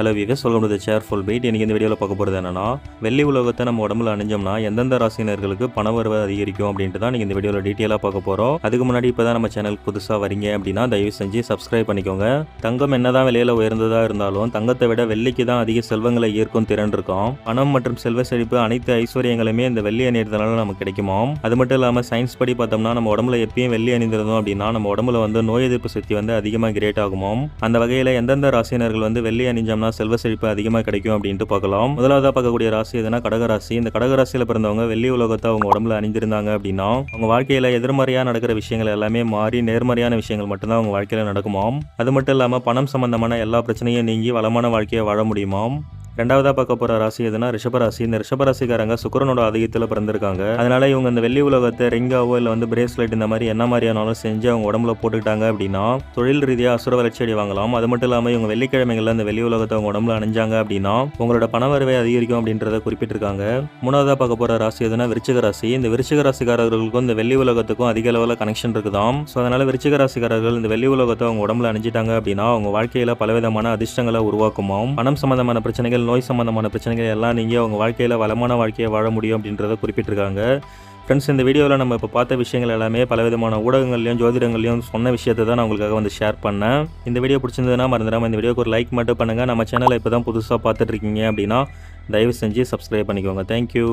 Hello viewers சொல்ல டு சேர் சேர்ஃபுல் பைட் எனக்கு இந்த வீடியோவில் பார்க்க போகிறது என்னன்னா வெள்ளி உலகத்தை நம்ம உடம்புல அணிஞ்சோம்னா எந்தெந்த ராசினர்களுக்கு பண வரவு அதிகரிக்கும் அப்படின்ட்டு தான் நீங்கள் இந்த வீடியோவில் டீட்டெயிலாக பார்க்க போகிறோம் அதுக்கு முன்னாடி இப்போ தான் நம்ம சேனலுக்கு புதுசாக வரீங்க அப்படின்னா தயவு செஞ்சு சப்ஸ்கிரைப் பண்ணிக்கோங்க. தங்கம் என்னதான் விலையில் உயர்ந்ததாக இருந்தாலும் தங்கத்தை விட வெள்ளிக்கு தான் அதிக செல்வங்களை ஈர்க்கும் திறன் இருக்கும். பணம் மற்றும் செல்வ செழிப்பு அனைத்து ஐஸ்வர்யங்களுமே இந்த வெள்ளி அணியறதுனால நமக்கு கிடைக்குமா அது மட்டும் இல்லாமல் சயின்ஸ் படி பார்த்தோம்னா நம்ம உடம்புல எப்பயும் வெள்ளி அணிந்திருந்தோம் அப்படின்னா நம்ம உடம்புல வந்து நோய் எதிர்ப்பு சக்தி வந்து அதிகமாக கிரேட் ஆகுமோ அந்த வகையில் எந்தெந்த ராசினர்கள் வந்து வெள்ளி அணிஞ்சோம்னா செல்வ செழிப்பு அதிகமாக கிடைக்கும் அப்படின்ட்டு பார்க்கலாம். முதலாவதாக பார்க்கக்கூடிய ராசி எதுனா கடகராசி இந்த கடகராசியில் பிறந்தவங்க வெள்ளி உலகத்தை அவங்க உடம்புல அணிந்திருந்தாங்க அப்படின்னா அவங்க வாழ்க்கையில் எதிர்மறையாக நடக்கிற விஷயங்கள் எல்லாமே மாறி நேர்மறையான விஷயங்கள் மட்டும்தான் அவங்க வாழ்க்கையில் நடக்குமாம். அது மட்டும் இல்லாமல் பணம் சம்பந்தமான எல்லா பிரச்சனையும் நீங்கி வளமான வாழ்க்கையை வாழ முடியுமாம். ரெண்டாவதாக பார்க்க போகிற ராசி எதுனா ரிஷபராசி இந்த ரிஷபராசிக்காரங்க சுக்கரனோட அதிகத்தில் பிறந்திருக்காங்க. அதனால இவங்க இந்த வெள்ளி உலகத்தை ரிங்காவோ இல்லை வந்து பிரேஸ்லெட் இந்த மாதிரி என்ன மாதிரியானாலும் செஞ்சு அவங்க உடம்புல போட்டுக்கிட்டாங்க அப்படின்னா தொழில் ரீதியாக அசுர வளர்ச்சி அடி வாங்கலாம் அது மட்டும் இல்லாமல் இவங்க வெள்ளிக்கிழமைகளில் இந்த வெள்ளி உலகத்தை அவங்க உடம்புல அணிஞ்சாங்க அப்படின்னா உங்களோட பண வரவை அதிகரிக்கும் அப்படின்றத குறிப்பிட்டிருக்காங்க. மூணாவதாக பார்க்க போகிற ராசி எதுனா விருச்சிக ராசி. இந்த விருச்சிக ராசிக்காரர்களுக்கும் இந்த வெள்ளி உலகத்துக்கும் அதிக அளவில் கனெக்ஷன் இருக்குதாம். ஸோ அதனால விருச்சிக ராசிக்காரர்கள் இந்த வெள்ளி உலகத்தை அவங்க உடம்புல அணிஞ்சிட்டாங்க அப்படின்னா அவங்க வாழ்க்கையில் பலவிதமான அதிர்ஷ்டங்களை உருவாக்குமாம். பணம் சம்பந்தமான பிரச்சனைகள் நோய் சம்மந்தமான பிரச்சனைகள் எல்லாம் நீங்கள் அவங்க வாழ்க்கையில் வளமான வாழ்க்கையை வாழ முடியும் அப்படின்றத குறிப்பிட்டிருக்காங்க. ஃப்ரெண்ட்ஸ் இந்த வீடியோவில் நம்ம இப்போ பார்த்த விஷயங்கள் எல்லாமே பலவிதமான ஊடகங்கள்லையும் ஜோதிடங்கள்லையும் சொன்ன விஷயத்தை தான் நான் உங்களுக்காக வந்து ஷேர் பண்ணேன். இந்த வீடியோ பிடிச்சிருந்ததுன்னா மறந்துடாமல் இந்த வீடியோக்கு ஒரு லைக் மட்டும் பண்ணுங்கள் நம்ம சேனலை இப்போ தான் புதுசாக பார்த்துட்ருக்கீங்க அப்படின்னா தயவு செஞ்சு சப்ஸ்கிரைப் பண்ணிக்கோங்க. தேங்க்யூ